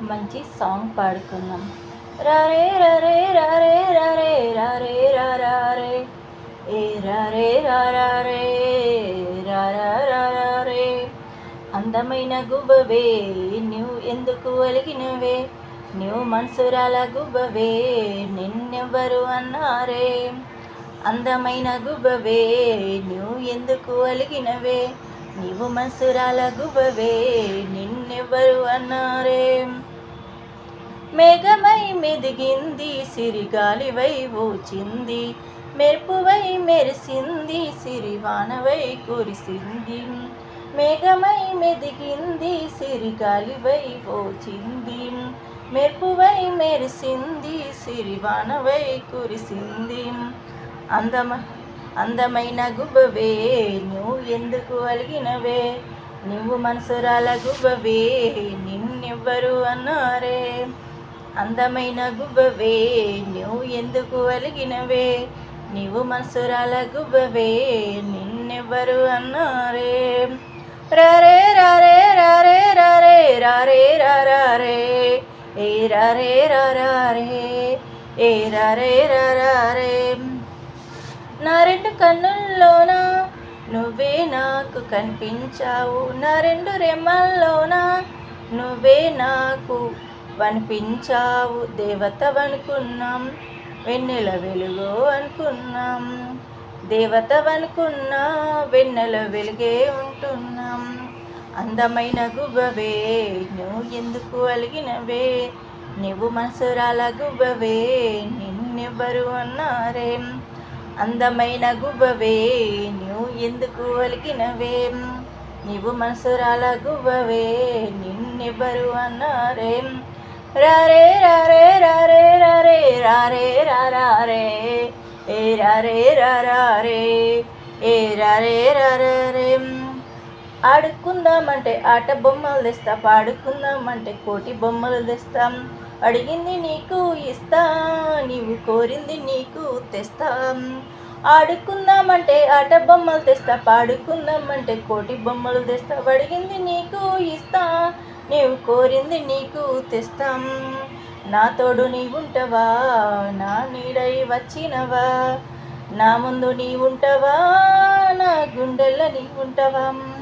మంచి సాంగ్ పాడుకుందాం. రారే రారే రారే రారే రారే రారే ఏ రారే రారే రారే అందమైన గుబ్బవే నువ్వు ఎందుకు ఒలిగినవే? నువ్వు మనసురాల గుబ్బవే నిన్నెవ్వరు అన్నారే. అందమైన గుబ్బవే నువ్వు ఎందుకు అలిగినవే నీవు మనసురాల గుబ్బవే నిన్నెవ్వరు అన్నారే. దిగింది సిరిగాలివై ఊచింది. మెరుపువై మెరిసింది సిరివానవై కురిసింది. మేఘమై మెదిగింది సిరిగాలివై ఓచింది మెరుపువై మెరిసింది సిరివానవై కురిసింది. అందమ అందమైన గుబ్బవే నువ్వు ఎందుకు అలిగినవే? నువ్వు మనసురాల గుబ్బవే నిన్నెవ్వరు అన్నారే? అందమైన గుబ్బవే నువ్వు ఎందుకు అలిగినవే? నీవు మనసురాల గుబ్బవే నిన్నెవ్వరు అన్నారే? రారే రారే రారే రారే రారే రారే ఏ రారే రారే ఏ రారే రారే నా రెండు కన్నుల్లోన? నువ్వే నాకు కనిపించావు. నా రెండు రెమ్మల్లోన? నువ్వే నాకు వనిపించావు దేవతవనుకున్నాం వెన్నెల వెలుగు అనుకున్నాం. దేవతవనుకున్నా వెన్నెల వెలుగే ఉంటున్నాం. అందమైన గువ్వవే నువ్వు ఎందుకు అలిగినవే? నువ్వు మనసురాల గువ్వవే నిన్నెవ్వరు అన్నారే? అందమైన గుబ్బవే నువ్వు ఎందుకు అలిగినవే? నీవు మనసురాల గువ్వవే నిన్నెవ్వరు అన్నారే? రారే రారే రారే రారే రారే రే. ఏ రారే రే. ఏ రారే రారే ఆడుకుందామంటే ఆట బొమ్మలు తెస్తా పాడుకుందామంటే కోటి బొమ్మలు తెస్తాం. అడిగింది నీకు ఇస్తా నీవు కోరింది నీకు తెస్తాం. ఆడుకుందామంటే ఆట బొమ్మలు తెస్తా పాడుకుందామంటే కోటి బొమ్మలు తెస్తా. అడిగింది నీకు ఇస్తా నీవు కోరింది నీకు తెస్తాం. నా తోడు నీవుంటవా? నా నీడై వచ్చినవా? నా ముందు నీవుంటవా? నా గుండెల్లో నీవుంటవా.